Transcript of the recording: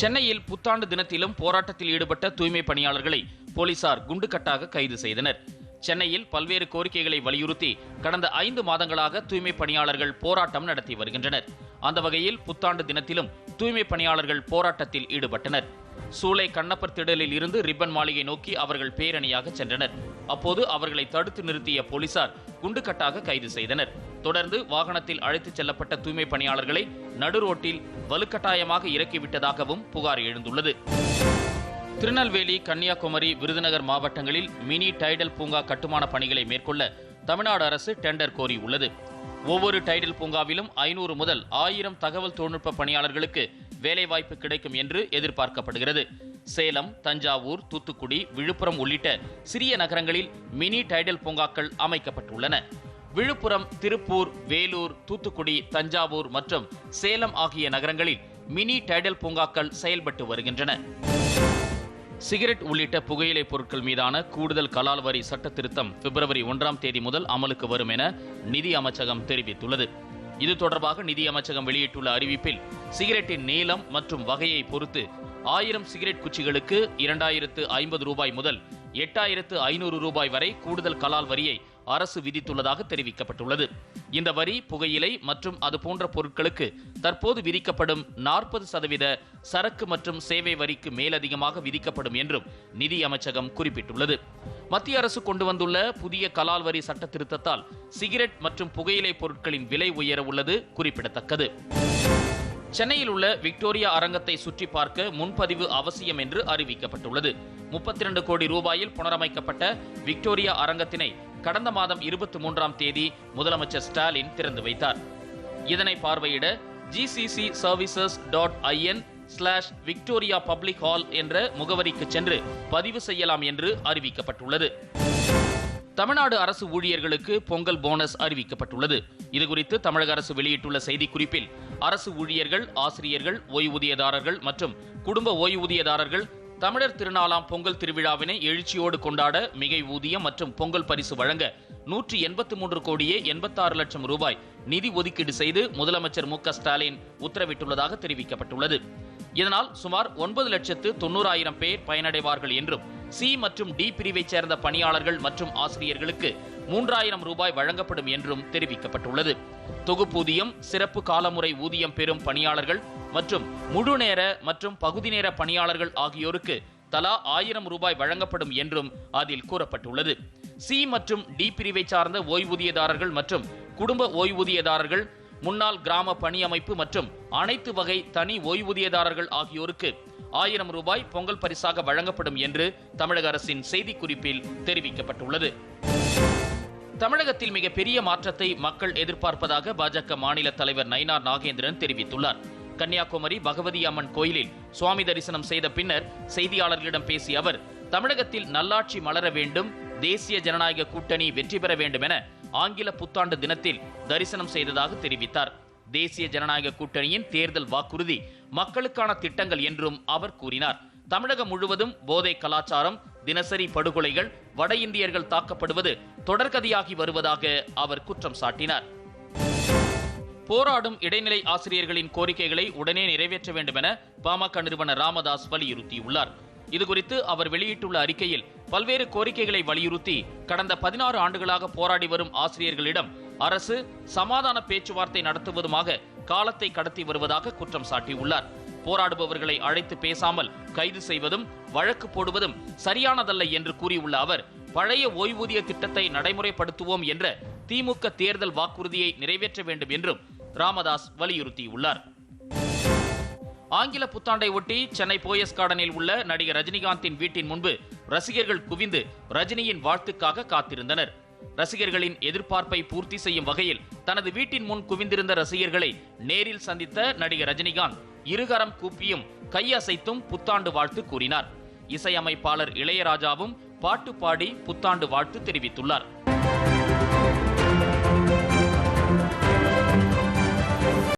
சென்னையில் புத்தாண்டு தினத்திலும் போராட்டத்தில் ஈடுபட்ட தூய்மை பணியாளர்களை போலீசார் குண்டுக்கட்டாக கைது செய்தனர். சென்னையில் பல்வேறு கோரிக்கைகளை வலியுறுத்தி கடந்த ஐந்து மாதங்களாக தூய்மை பணியாளர்கள் போராட்டம் நடத்தி வருகின்றனர். அந்த வகையில் புத்தாண்டு தினத்திலும் தூய்மை பணியாளர்கள் போராட்டத்தில் ஈடுபட்டனர். சூளை கண்ணப்பர் திடலில் இருந்து ரிப்பன் மாளிகை நோக்கி அவர்கள் பேரணியாக சென்றனர். அப்போது அவர்களை தடுத்து நிறுத்திய போலீசார் குண்டுக்கட்டாக கைது செய்தனர். தொடர்ந்து வாகனத்தில் அழைத்துச் செல்லப்பட்ட தூய்மை பணியாளர்களை நடு ரோட்டில் வலுக்கட்டாயமாக இறக்கிவிட்டதாகவும் புகார் எழுந்துள்ளது. திருநெல்வேலி கன்னியாகுமரி விருதுநகர் மாவட்டங்களில் மினி டைடல் பூங்கா கட்டுமான பணிகளை மேற்கொள்ள தமிழ்நாடு அரசு டெண்டர் கோரியுள்ளது. ஒவ்வொரு டைடல் பூங்காவிலும் ஐநூறு முதல் ஆயிரம் தகவல் தொழில்நுட்ப பணியாளர்களுக்கு வேலைவாய்ப்பு கிடைக்கும் என்று எதிர்பார்க்கப்படுகிறது. சேலம் தஞ்சாவூர் தூத்துக்குடி விழுப்புரம் உள்ளிட்ட சிறிய நகரங்களில் மினி டைடல் பூங்காக்கள் அமைக்கப்பட்டுள்ளன. விழுப்புரம் திருப்பூர் வேலூர் தூத்துக்குடி தஞ்சாவூர் மற்றும் சேலம் ஆகிய நகரங்களில் மினி டைடல் பூங்காக்கள் செயல்பட்டு வருகின்றன. சிகரெட் உள்ளிட்ட புகையிலை பொருட்கள் மீதான கூடுதல் கலால் வரி சட்ட திருத்தம் பிப்ரவரி ஒன்றாம் தேதி முதல் அமலுக்கு வரும் என நிதி அமைச்சகம் தெரிவித்துள்ளது. இது தொடர்பாக நிதி அமைச்சகம் வெளியிட்டுள்ள அறிவிப்பில் சிகரெட்டின் நீளம் மற்றும் வகையை பொறுத்து ஆயிரம் சிகரெட் குச்சிகளுக்கு இரண்டாயிரத்து ஐம்பது ரூபாய் முதல் எட்டாயிரத்து ஐநூறு ரூபாய் வரை கூடுதல் கலால் வரியை அரசு விதித்துள்ளதாக தெரிவிக்கப்பட்டுள்ளது. இந்த வரி புகையிலை மற்றும் அது போன்ற பொருட்களுக்கு தற்போது விதிக்கப்படும் நாற்பது சதவீத சரக்கு மற்றும் சேவை வரிக்கு மேலதிகமாக விதிக்கப்படும் என்றும் நிதி அமைச்சகம் குறிப்பிட்டுள்ளது. மத்திய அரசு கொண்டு வந்துள்ள புதிய கலால் வரி சட்ட திருத்தத்தால் சிகரெட் மற்றும் புகையிலை பொருட்களின் விலை உயர உள்ளது குறிப்பிடத்தக்கது. சென்னையில் உள்ள விக்டோரியா அரங்கத்தை சுற்றி பார்க்க முன்பதிவு அவசியம் என்று அறிவிக்கப்பட்டுள்ளது. முப்பத்தி இரண்டு கோடி ரூபாயில் புனரமைக்கப்பட்ட விக்டோரியா அரங்கத்தினை கடந்த மாதம் இருபத்தி மூன்றாம் தேதி முதலமைச்சர் ஸ்டாலின் திறந்து வைத்தார். இதனை பார்வையிட GCC services dot in slash Victoria public hall என்ற முகவரிக்கு சென்று பதிவு செய்யலாம் என்று அறிவிக்கப்பட்டுள்ளது. தமிழ்நாடு அரசு ஊழியர்களுக்கு பொங்கல் போனஸ் அறிவிக்கப்பட்டுள்ளது. இதுகுறித்து தமிழக அரசு வெளியிட்டுள்ள செய்திக்குறிப்பில் அரசு ஊழியர்கள் ஆசிரியர்கள் ஓய்வூதியதாரர்கள் மற்றும் குடும்ப ஓய்வூதியதாரர்கள் தமிழர் திருநாளாம் பொங்கல் திருவிழாவினை எழுச்சியோடு கொண்டாட மிகை ஊதியம் மற்றும் பொங்கல் பரிசு வழங்க நூற்றி எண்பத்தி மூன்று கோடியே எண்பத்தாறு லட்சம் ரூபாய் நிதி ஒதுக்கீடு செய்து முதலமைச்சர் மு க ஸ்டாலின் உத்தரவிட்டுள்ளதாக தெரிவிக்கப்பட்டுள்ளது. இதனால் சுமார் ஒன்பது லட்சத்து தொண்ணூறாயிரம் பேர் பயனடைவார்கள் என்றும் சி மற்றும் டி பிரிவைச் சேர்ந்த பணியாளர்கள் மற்றும் ஆசிரியர்களுக்கு மூன்றாயிரம் ரூபாய் வழங்கப்படும் என்றும் தெரிவிக்கப்பட்டுள்ளது. தொகுப்பூதியம் சிறப்பு காலமுறை ஊதியம் பெறும் பணியாளர்கள் மற்றும் முழு நேர மற்றும் பகுதி நேர பணியாளர்கள் ஆகியோருக்கு தலா ஆயிரம் ரூபாய் வழங்கப்படும் என்றும் அதில் கூறப்பட்டுள்ளது. சி மற்றும் டி பிரிவை சார்ந்த ஓய்வூதியதாரர்கள் மற்றும் குடும்ப ஓய்வூதியதாரர்கள் முன்னாள் கிராம பணி அமைப்பு மற்றும் அனைத்து வகை தனி ஓய்வூதியதாரர்கள் ஆகியோருக்கு ஆயிரம் ரூபாய் பொங்கல் பரிசாக வழங்கப்படும் என்று தமிழக அரசின் செய்திக்குறிப்பில் தெரிவிக்கப்பட்டுள்ளது. தமிழகத்தில் மிகப்பெரிய மாற்றத்தை மக்கள் எதிர்பார்ப்பதாக பாஜக மாநில தலைவர் நயினார் நாகேந்திரன் தெரிவித்துள்ளார். கன்னியாகுமரி பகவதி அம்மன் கோயிலில் சுவாமி தரிசனம் செய்த பின்னர் செய்தியாளர்களிடம் பேசிய அவர் தமிழகத்தில் நல்லாட்சி மலர வேண்டும் தேசிய ஜனநாயக கூட்டணி வெற்றி பெற வேண்டும் என ஆங்கில புத்தாண்டு தினத்தில் தரிசனம் செய்ததாக தெரிவித்தார். தேசிய ஜனநாயக கூட்டணியின் தேர்தல் வாக்குறுதி மக்களுக்கான திட்டங்கள் என்றும் அவர் கூறினார். தமிழகம் முழுவதும் போதை கலாச்சாரம் தினசரி படுகொலைகள் வட இந்தியர்கள் தாக்கப்படுவது தொடர்கதையாகி வருவதாக அவர் குற்றம் சாட்டினார். போராடும் இடைநிலை ஆசிரியர்களின் கோரிக்கைகளை உடனே நிறைவேற்ற வேண்டும் என பாமக நிறுவனர் ராமதாஸ் வலியுறுத்தியுள்ளார். இதுகுறித்து அவர் வெளியிட்டுள்ள அறிக்கையில் பல்வேறு கோரிக்கைகளை வலியுறுத்தி கடந்த பதினாறு ஆண்டுகளாக போராடி வரும் ஆசிரியர்களிடம் அரசு சமாதான பேச்சுவார்த்தை நடத்துவதுமாக காலத்தை கடத்தி வருவதாக குற்றம் சாட்டியுள்ளார். போராடுபவர்களை அழைத்து பேசாமல் கைது செய்வதும் வழக்கு போடுவதும் சரியானதல்ல என்று கூறியுள்ள அவர் பழைய ஓய்வூதிய திட்டத்தை நடைமுறைப்படுத்துவோம் என்ற திமுக தேர்தல் வாக்குறுதியை நிறைவேற்ற வேண்டும் என்றும் ராமதாஸ் வலியுறுத்தியுள்ளார். ஆங்கில புத்தாண்டை ஒட்டி சென்னை போயஸ் கார்டனில் உள்ள நடிகர் ரஜினிகாந்தின் வீட்டின் முன்பு ரசிகர்கள் குவிந்து ரஜினியின் வாழ்த்துக்காக காத்திருந்தனர். ரசிகர்களின் எதிர்பார்ப்பை பூர்த்தி செய்யும் வகையில் தனது வீட்டின் முன் குவிந்திருந்த ரசிகர்களை நேரில் சந்தித்த நடிகர் ரஜினிகாந்த் இருகரம் கூப்பியும் கையசைத்தும் புத்தாண்டு வாழ்த்து கூறினார். இசையமைப்பாளர் இளையராஜாவும் பாட்டு பாடி புத்தாண்டு வாழ்த்து தெரிவித்துள்ளார்.